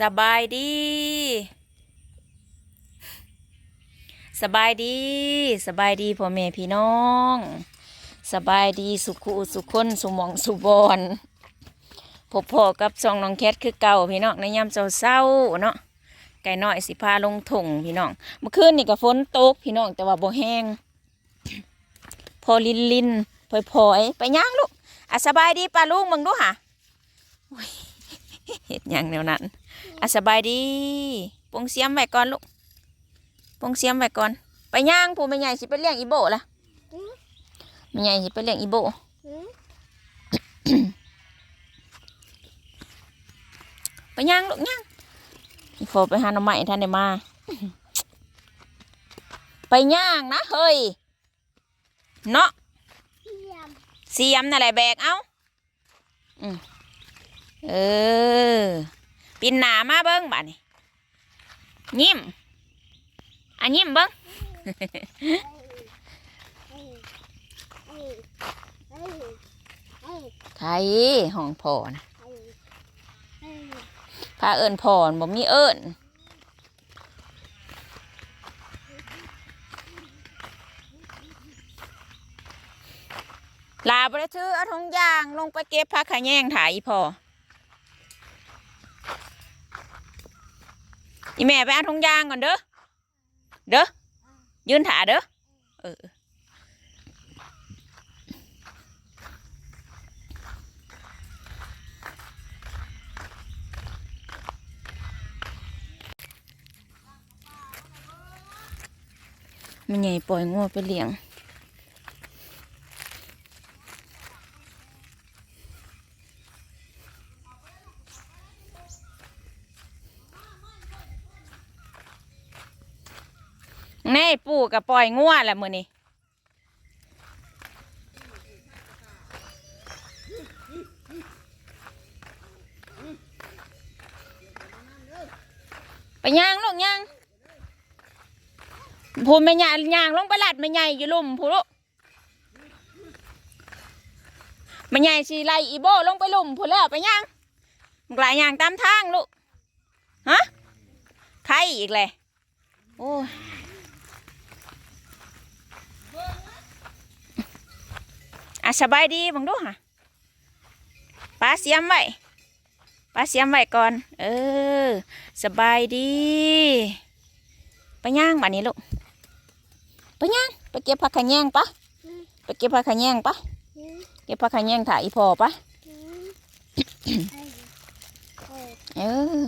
สบายดี สบายดี สบายดีพ่อแม่พี่น้อง สบายดีสุขุสุขคนสุหมองสุบอนพบพ่อกับซองน้องแคทคือเก่าพี่น้องในยามเศร้าๆเนาะไก่น้อยสิพาลงถุงพี่น้องเมื่อคืนนี่ก็ฝนตกพี่น้องแต่ว่าบ่แห้งพอลินลินพอยพอยๆไปย่างลูกอะสบายดีป้าลุงมึงดูหะเห็ดหยังแนวนั้น อะสบายดีปงเสียมไว้ก่อนลูกปงเสียมไว้ก่อน ไปย่างผู้แม่ใหญ่สิไปเลี้ยงอีโบล่ะแม่ใหญ่สิไปเลี้ยงอีโบไปย่างลูกย่างอีโฟไปหาหน่อไม้ท่านได้มา ไปย่างนะเฮ้ยเนาะเสียมนั่นแหละแบกเอาอืมเออ ปินหนามาเบิ้งบ้านี่ยิ้มอะยิ้มเบิ้งไทยห้องพ่อนะพาเอิญพ่อบ่มีเอิญลาบได้ถือเอาทงยางลงไปเก็บผักขะแยงถ่ายอีพ่อ อีแม่ไปเอาทงยางก่อนเด้อ เด้อ ยืนถ่าเด้อ เออมันใหญ่ปล่อยงัวไปเลี้ยง แน่ปู่กับปล่อยงัวแหละมือนี้ไปย่างลูกย่างพูนไม่ใหญ่ย่างลงไปลัดไม่ใหญ่อยู่ลุ่มพูลูกไม่ใหญ่สิไลอีโบลงไปลุ่มพูแล้วไปย่างหลายย่างตามทางลูกฮะใครอีกเลยโอ้ย อะสบายดีบังดูฮะปลาเสียมไว้ปลาเสียมไว้ก่อน เออ สบายดี ไปย่างบ้านนี้ลูก ไปย่าง ไปเก็บผักขะแยงปะไปเก็บผักขะแยงปะเก็บผักขะแยงถ่ายอีพอปะเออ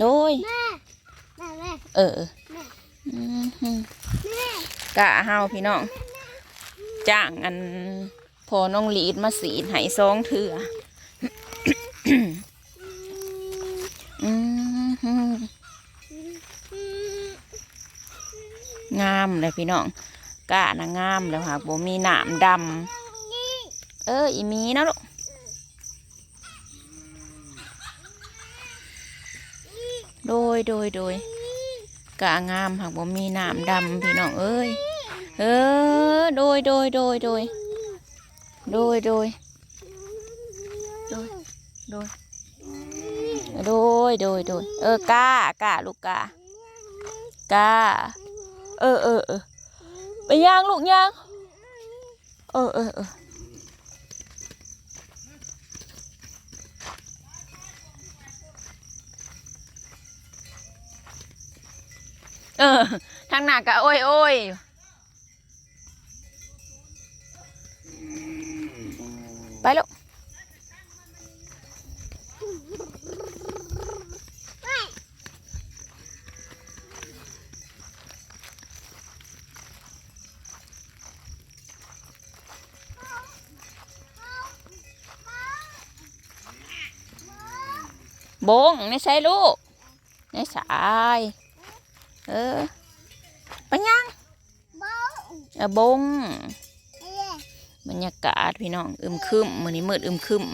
โดยเอออืมฮึกะเฮาพี่น้อง จ้างอันพอน้องลีดมาสีดให้ซองเถื่อองามเลยพี่น้องกะนะงามแล้วค่ะบ่มีหนามดำเอออีมีนะลูกโดยโดยโดยกะงามหากบ่มีหนามดำพี่น้องเอ้ย เออโดยโดยโดยโดยโดยโดยโดยโดยโดยโดยโดยเออกล้ากล้าลูกกล้ากล้าเออเออเออไปย่างลูกย่างเออเออเออเออทางหน้ากะโอ้ยโอ้ย ไปลูกบงไม่ใช่ลูกไม่ใช่เออไปยังเออบง บรรยากาศพี่น้องอึมครึมมื้อนี้มืดอึมครึม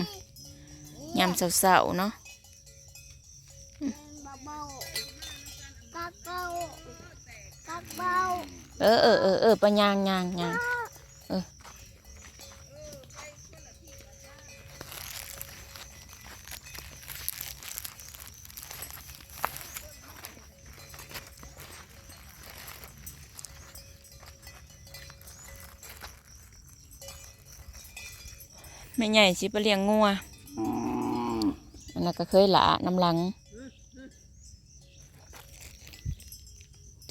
ยามเช้าๆเนาะเออเออเออเออไปย่างย่างย่าง ไม่ใหญ่สิไปเลี้ยงงัวอันนั้นก็เคยหลาน้ำหลัง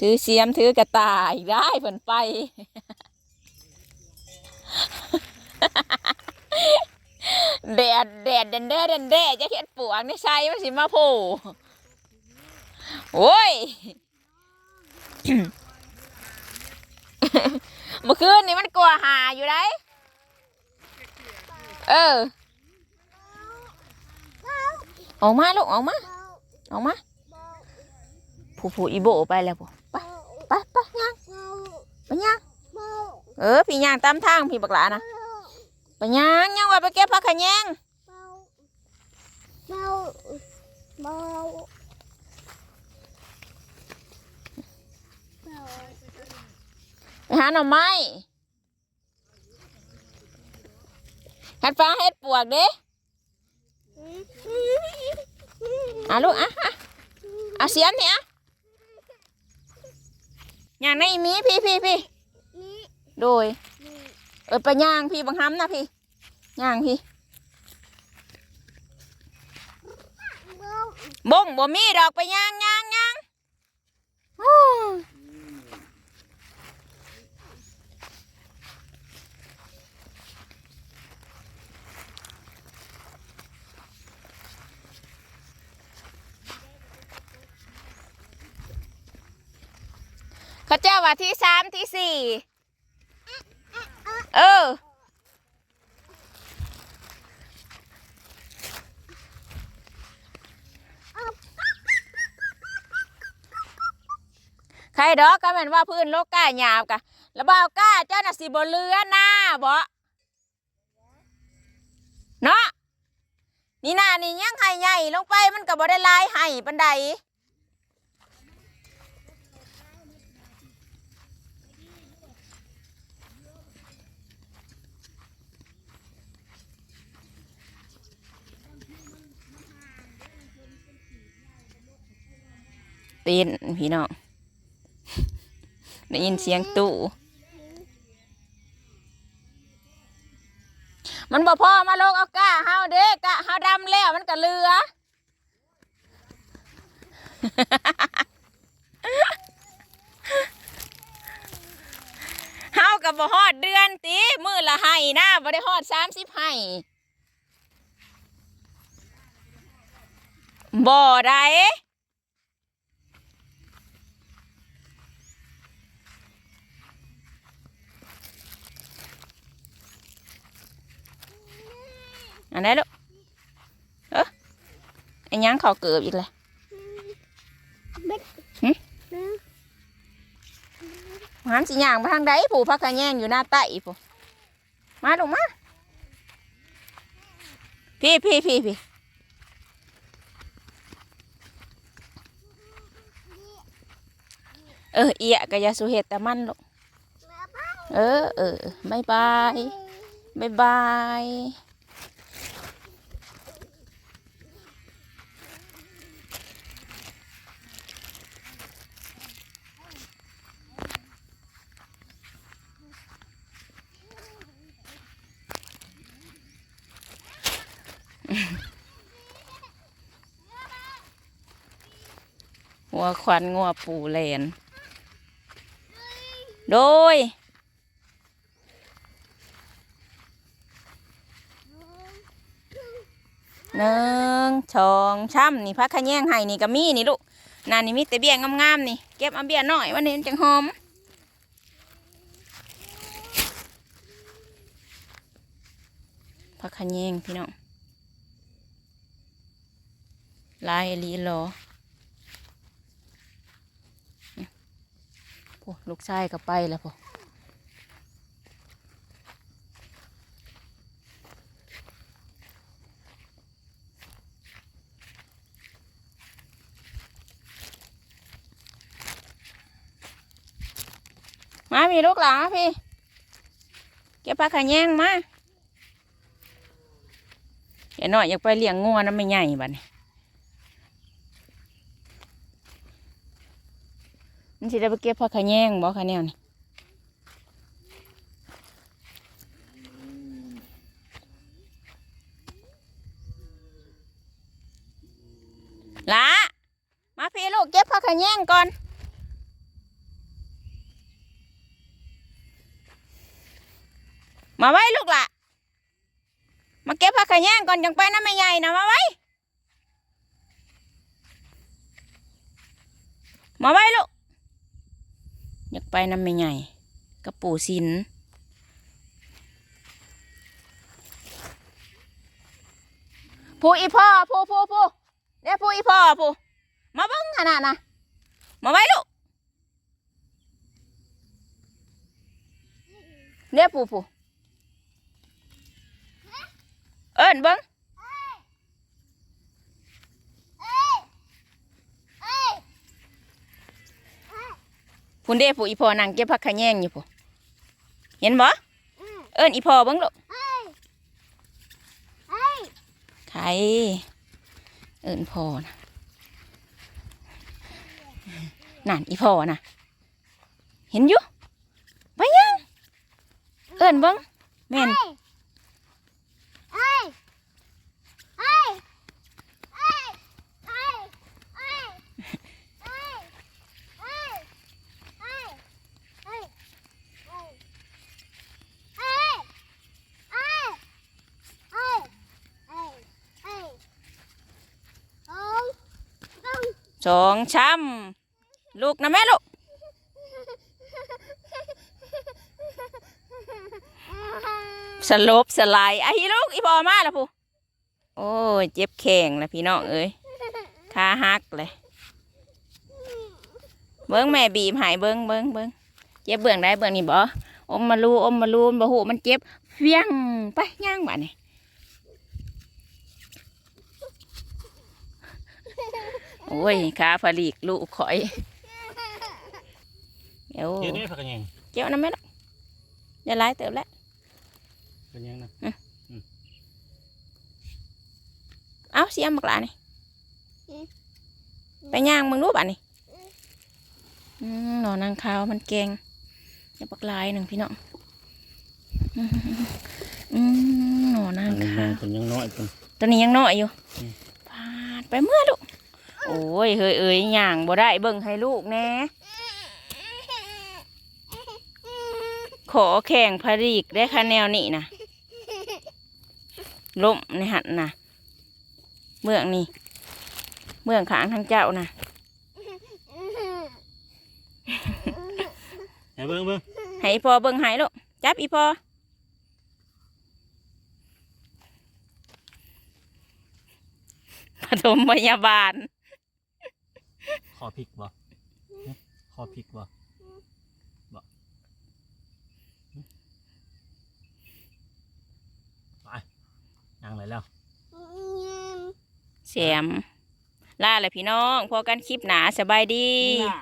ถือเสียมถือกระต่ายได้ผลไป แดดแดดเดนเด้เดนเด้จะเห็นปวกนี่ใช่มันสิมาโผล่โอ้ยเมื่อคืนนี่มันกลัวหาอยู่ได้ เออ ออกมาลูกออกมา ออกมา ผู้ผู้อีโบไปแล้วผู้ไปไปไปย่างไปย่างเออพี่ย่างตามทางพี่บักหลานะไปย่างย่างว่าไปเก็บผักขะแยงไปหาหน่อไม้ เฮ็ดฟ้าเฮ็ดปวกเด้อะลูกอะอะเอาเสียมเนี่ยอย่างในมีพี่พี่พี่โดย เออไปย่างพี่บังคับนะพี่ย่างพี่บ่งบ่มีดอกไปย่างย่างย่าง เขาเจ้าว่าที่สามที่สี่เออใครดอกก็แม่นว่าพื้นโลกก้าหยาบกะแล้วบ่าวก้าเจ้าน่ะสิบ่เรือหน้าบ่เนาะนี่หน้านี่ยังไห้ใหญ่ลงไปมันก็บ่ได้ลายไห้ปันใด ตีนพี่น้องได้ยินเสียงตู้มันบ่พ่อมาโลกเอาก้าเฮาเด้กะเฮาดำแล้วมันก็เหลือเฮากับบ่ฮอดเดือนติมือละให้นะบ่ได้ฮอดสามสิบให้บ่ได้ อันไหนลูกเออไอ้หยังเขาเกือบอีกเลยหามสิย่างมาทางใดผู้พักกะแยงอยู่หน้าใต้ผู้มาลูกมา พี่พี่พี่พี่เออเอียกะยาสุเห็ดแต่มันลูกเออเออบายบายบายบาย หัวควันงัวปูเลน โดย หนึ่งสองช้ำนี่พักขะแยงให้นี่ก็มีนี่ลูกนั่นนี่มีแต่เบี้ยงามๆนี่ เก็บเอาเบี้ยหน่อยวันนี้มันจังหอมพักขะแยงพี่น้อง ลายอีลีหรอโอ้ลูกชายก็ไปแล้วพอมาพี่ลูกหลานพี่เก็บปลาขะแยงมาอย่าหน่อยอยากไปเลี้ยงงัวน้ำไม่ใหญ่บัดนี้ มันสิได้ไปเก็บผักขะแยงบ่คะแนวนี่ละมาพี่ลูกเก็บผักขะแยงก่อนมาไว้ลูกละมาเก็บผักขะแยงก่อนยังไปน้ำไม่ใหญ่นะมาไว้มาไว้ลูก อยากไปน้ำใหญ่กับปู่สินผู้อีพ่อผู้ผู้ผู้เรียผู้อีพ่อผู้มาเบังขนาดนะมาไว้ลูกเรียผู้ผู้เอิญเบัง พุ่นเด้ผู้อีพ่อนั่งเก็บผักขะแยงอยู่ผู้เห็นบ่เอิญอีพ่อเบังลูกใครเอิญพ่อนะนั่นอีพ่อนะเห็นอยู่ไปยังเอิญเบังแม่น สองช้ำลูกนะแม่ลูกสลบสลายไอ้ลูกอีพอมาแล้วผู้โอ้ยเจ็บแข้งแล้วพี่น้องเอ้ยขาหักเลย เบิ้งแม่บีบหายเบิ้งเบิ้งเบิ้งเจ็บเบื้องได้เบื้องนี่บ่อมมาลูอมมาลูบ่หูมันเจ็บเฟี้ยงไปย่างบ้านี่ โอ้ยขาผลิกลูกข่อยเดี๋ยวเดี๋ยวนี้ผักกระเยงเจ้าน้ำแม่ลูกอย่าไล่เติบแล้วกระเยงนะเอาเสียมบักหลานี่ไปย่างมึงรู้ป่ะนี่อืมหนอนนางขาวมันแกงอย่าบักลายหนึ่งพี่น้องอืมอืมหนอนนางอันนี้ขาวเป็นยังน้อยเป็นตอนนี้ยังน้อยอยู่อืมพาดไปเมื่อลูก โอ้ยเฮ้ยเอ้ยย่างบ่ได้เบิ่งให้ลูกแน่ขอแข่งผลิกได้คะแนวนี้นะล่มในหันนะเมืองนี่เมืองขางทางเจ้านะให้เบิ้งเบิ้งให้อีพอเบิ่งให้ลูกจับอีพอปฐมพยาบาล ขอพริกบ่ขอพริกบ่บ่ไปยังไรแล้วเสียมล่าเลยพี่น้องพอกันคลิปหนาสบายดีน่ะ